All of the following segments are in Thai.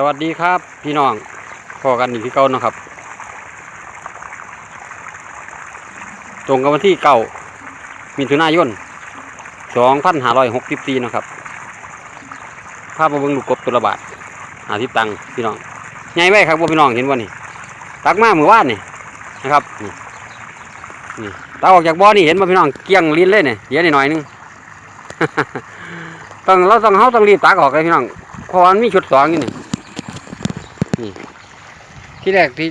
สวัสดีครับ พี่น้องพอกันอีกที่เก่านะครับ ตรงกับวันที่เก้ามิถุนายนสองพันห้าร้อยหกสิบสี่นะครับภาพมาเบิ่งลูกกบตัวลบาทหาทิพตังพี่น้องใหญ่ไว้ครับว่าพี่น้องเห็นว่านี่ตักมาเมื่อว่านนี่นะครับนี่นี่ตาออกจากบ่อนี่เห็นว่าพี่น้องเกลี้ยงลิ้นเลยเนี่ยเยวนิดหน่อยนึงต้องเราต้องเขาต้องรีบตักออกเลยพี่น้องเพราะว่ามันมีชุดสองอยู่นี่ นี่ที่แรกที่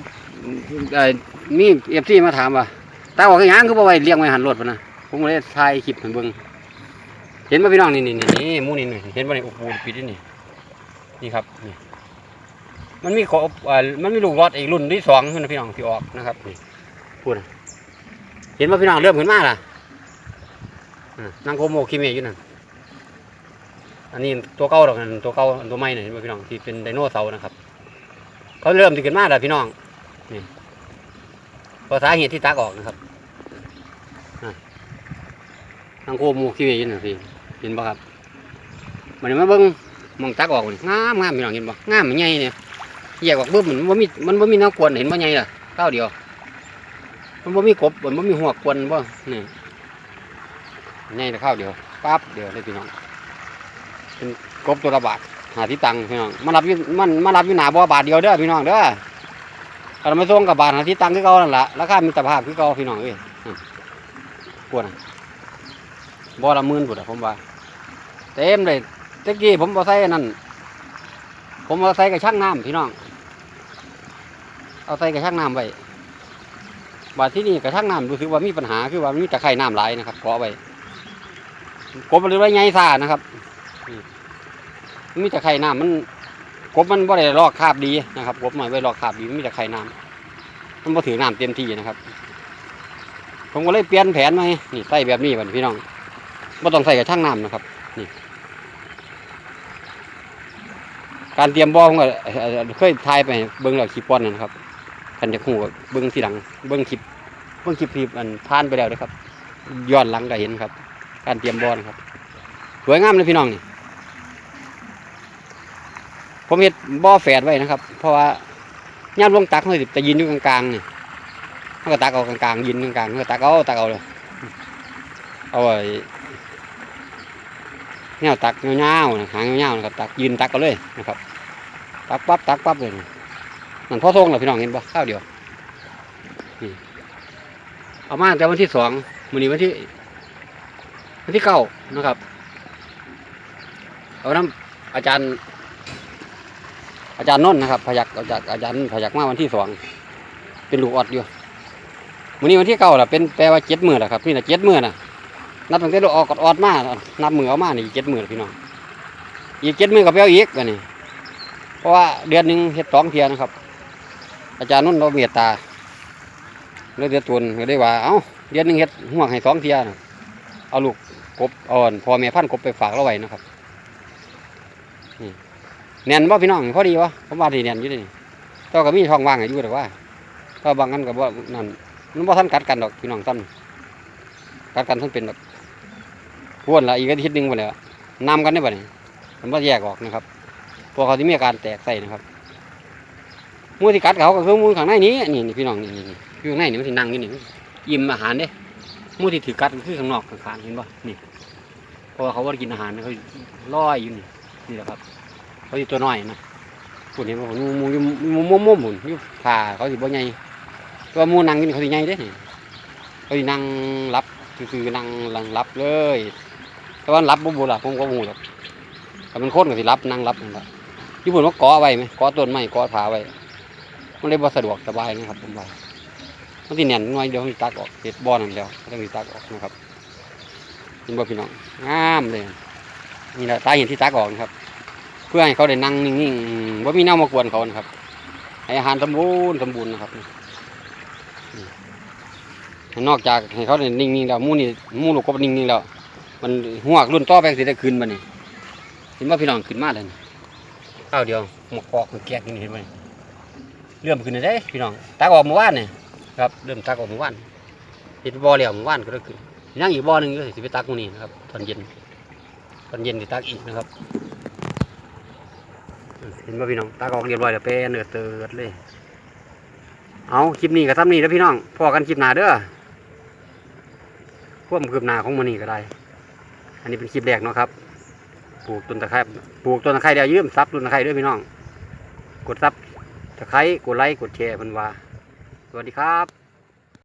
เอ่อมีเอฟซีมาถามว่าตักออกยังคือบ่ไว้เลี้ยงไว้หันรถพะนะผมเลยถ่ายคลิปให้เบิ่งเห็นป่พี่น้องนี่นี่นี่นี่หมูนี่นี่เห็นป่นี่โอ้โหปิดนี่นี่ นี่ครับนี่มันมีขอเอ่อมันมีลูกรอดอีกรุ่นที่สองนะพี่น้องที่ออกนะครับนี่พูดนะเห็นป่พี่น้องเริ่มขึ้นมาล่ะอะนางโคโมคิเมะอยู่นั่นอันนี้ตัวเก่าดอกนั่นตัวเก่าตัวใหม่นี่ยเห็นบ่พี่น้องที่เป็นไดโนเสาร์นะครับ เขาเริ่มติดกันมาแล้วพี่น้องนี่ภาษาเหตุที่ตักออกนะครับอะทางโคมูขี้เวยินนะพี่เห็นบ่ครับมันมาเบิ่งมองตักออกนี่งามงามพี่น้องเห็นบ่งามมันใหญ่เนี่ยแยกออกบึ้มมันบ่มีมันบ่มีน้ำกวนเห็นบ่ใหญ่ล่ะเก้าเดียว มันบ่มีกบมันบ่มีหัวกวนบ่นี่ใหญ่แต่ข้าวเดียวปั๊บเดียวเลยพี่น้องเป็นกบตัวละบาท หาที่ตังค์พี่น้องมารับอยู่มันมารับอยู่หนาบ่อบาทเดียวเด้อพี่น้องเด้อเรามาส่งกับบาทหาที่ตังค์คือเก่านั่นแหละราคามีตรภาพคือเก่าพี่น้องเอ้ยปวดน่ะบ่ละหมื่นปวดผมว่าเต็มเลยตะกี้ผมบ่ใส่นั่นผมเอาใส่กระชังน้ำพี่น้อง เอาใส่กระชังน้ำไว้บาทที่นี่กระชังน้ำรู้สึกว่ามีปัญหาคือว่ามีตะไคร่น้ำไหลายนะครับเกาะไว้กบมันเลยว่าใหญ่ซ่านะครับ มีแต่ไข่น้ำมันกบมันบ่ได้ลอกคาบดีนะครับกบมันไว้ลอกคาบดีมีแต่ไข่น้ำมันบ่ถือน้ำเต็มที่นะครับ ผมก็เลยเปลี่ยนแผนมาให้นี่ใส่แบบนี้บัดพี่น้องบ่ต้องใส่กับช่างน้ำนะครับ นี่ การเตรียมบ่อผมก็เคยถ่ายไปเบิ่งแล้วคลิปป้อนนะครับคันจะคู่เบิ่งทีหลัง เบิ่งคลิปเบิ่งคลิปที่มันผ่านไปแล้วนะครับย้อนหลังก็เห็นครับ การเตรียมบ่อนะครับสวยงามเลยพี่น้องนี่ ผมเห็ดบ่อแฝดไว้นะครับ เพราะว่าย่ามลงตักเขาสิจะยืนอยู่กลางๆนี่เขาก็ตักเอากลางๆยืนกลางๆเขาตักเอาตักเอาเลยเอาไว้แนวตักเงาๆนะหางเงาๆนะครับตักยืนตักเอาเลยนะครับ ตักปั๊บตักปั๊บเลยนั่นพ่อทรงเหรอพี่น้องเห็นปะข้าวเดียวนี่เอามาแต่วันที่สองมื้อนี้วันที่ วันที่เก้านะครับ เอาน้ำอาจารย์ อาจารย์นนท์นะครับ พยักอาจารย์อาจารย์พยักมาวันที่สองเป็นลูกออดอยู่วันนี้วันที่เก้าล่ะเป็นแปลว่าเจ็ดหมื่นแหละครับนี่นะเจ็ดหมื่นนะนับตั้งแต่ลูกออกกอดออดมานับมือเอามานี่เจ็ดหมื่นพี่น้องอีกเจ็ดหมื่นกับเปลอีกกันนี่เพราะว่าเดือนหนึ่งเฮ็ดสองเทียนะครับ อาจารย์นนท์เราเมตตาเลยเดือดตุนก็ได้ว่าเอ้าเดือนหนึ่งเฮ็ดห่วงให้สองเทียนะเอาลูกกบอ่อนพอแม่พันกบไปฝากเราไว้นะครับ แน่นบ่พี่น้องพอดีวะผมว่าที่แน่นอยู่นี่ตัวก็มีช่องว่างอยู่แต่ว่าถ้าบางกันก็บ่นั่นมันบ่ทันกัดกันดอกพี่น้องซ้ำกัดกันทั้งเป็นแบบพวนละอีกอาทิตย์หนึงไปแล้วนำกันได้บ่นี่มันบ่แยกออกนะครับพวกเขาที่มีอาการแตกใส่นะครับมูที่กัดเขาก็คือหมูข้างในนี้นี่นี่พี่น้องนี่นี่นี่อยู่ข้างในนี่มันสินั่งอยู่นี่อิ่มอาหารเด้มูที่ถือกัดคือข้างนอกข้างๆเห็นบ่นี่เพราะว่าเขาบ่ได้กินอาหารเขาลอยอยู่นี่นี่แหละครับ เขาอยู่ตัวน้อยนะปุ่นเห็นว่ามูมูอยู่มูมุมมุมหมุนอยู่ผ่าเขาสิบ่ใหญ่ตัวมูนั่งกินเขาสิใหญ่เด้เขาสินั่งรับคือๆนั่งหลังรับเลย แต่ว่ารับบ่บ่ล่ะผมก็บูหรอกถ้ามันโคนก็สิรับนั่งรับนั่นล่ะอยู่นว่าเกาะไว้ไหมเกาะต้นไม้เกาะผาไว้มันเลยบ่สะดวกสบายนะครับผมว่ามันสิแน่นหน่อยเดี๋ยวมันสิตักออกเฮ็ดบ่อนั่นแล้วต้องสิตักออกนะครับเห็นบ่พี่น้องงามเลยนี่แหละสาเหตุที่ตักออกนะครับ เพื่อให้เขาได้นั่งนิ่งๆว่ามีแนวมากวนเขานะครับ ให้อาหารสมบูรณ์สมบูรณ์นะครับนอกจากให้เขาได้นิ่งๆแล้วมูนี่มูลูกกบนิ่งๆแล้วมันหัวกรุ่นต่อไปสิได้ขึ้นมานี่เห็นว่าพี่น้องขึ้นมาแล้วนี่ข้าวเดียวหมกกอกมันแกกนี่เห็นไหมเริ่มขึ้นได้พี่น้องตักออกเมื่อวานนี่ครับเริ่มตักออกเมื่อวานเห็ดบ่อแล้วเมื่อวานก็ได้ขึ้นยังอีกบ่อหนึ่งก็สิไปตักมื้อนี้นะครับตอนเย็นตอนเย็นสิตักอีกนะครับ เห็นป่ะพี่น้องตากออกเรียบร้อยแล้วเปเนื้อเติร์ดเลย เอาคลิปนี้ก็ทำนี่แล้วพี่น้องพอกันคลิปหน้าเด้อพวกมันคืบหน้าของมันนี่ก็ได้ อันนี้เป็นคลิปแรกเนาะครับ ปลูกต้นตะไคร้ปลูกต้นตะไคร้เดี๋ยวยืมซับต้นตะไคร้ด้วยพี่น้อง กดซับตะไคร้กดไลค์กดแชร์เพันว่าสวัสดีครับ